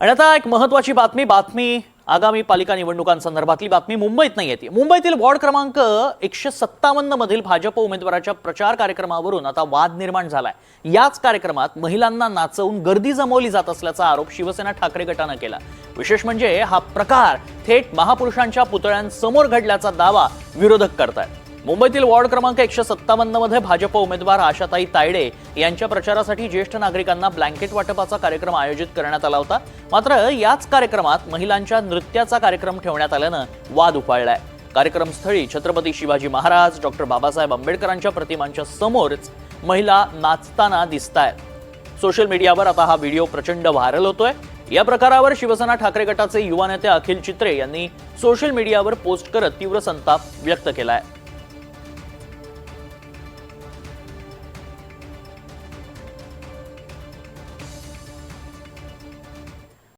आणि आता एक महत्वाची बातमी बातमी आगामी पालिका निवडणुकांसंदर्भातली बातमी मुंबईत नाही येते. मुंबईतील वॉर्ड क्रमांक एकशे सत्तावन्न मधील भाजप उमेदवाराच्या प्रचार कार्यक्रमावरून आता वाद निर्माण झालाय. याच कार्यक्रमात महिलांना नाचवून गर्दी जमवली जात असल्याचा आरोप शिवसेना ठाकरे गटानं केला. विशेष म्हणजे हा प्रकार थेट महापुरुषांच्या पुतळ्यांसमोर घडल्याचा दावा विरोधक करतायत. मुंबईतील वॉर्ड क्रमांक एकशे सत्तावन्नमध्ये भाजप उमेदवार आशाताई तायडे यांच्या प्रचारासाठी ज्येष्ठ नागरिकांना ब्लँकेट वाटपाचा कार्यक्रम आयोजित करण्यात आला होता. मात्र याच कार्यक्रमात महिलांच्या नृत्याचा कार्यक्रम ठेवण्यात आल्यानं वाद उफाळलाय. कार्यक्रमस्थळी छत्रपती शिवाजी महाराज डॉक्टर बाबासाहेब आंबेडकरांच्या प्रतिमांच्या समोरच महिला नाचताना दिसत आहेत सोशल मीडियावर आता हा व्हिडिओ प्रचंड व्हायरल होतोय. या प्रकारावर शिवसेना ठाकरे गटाचे युवा नेते अखिल चित्रे यांनी सोशल मीडियावर पोस्ट करत तीव्र संताप व्यक्त केला आहे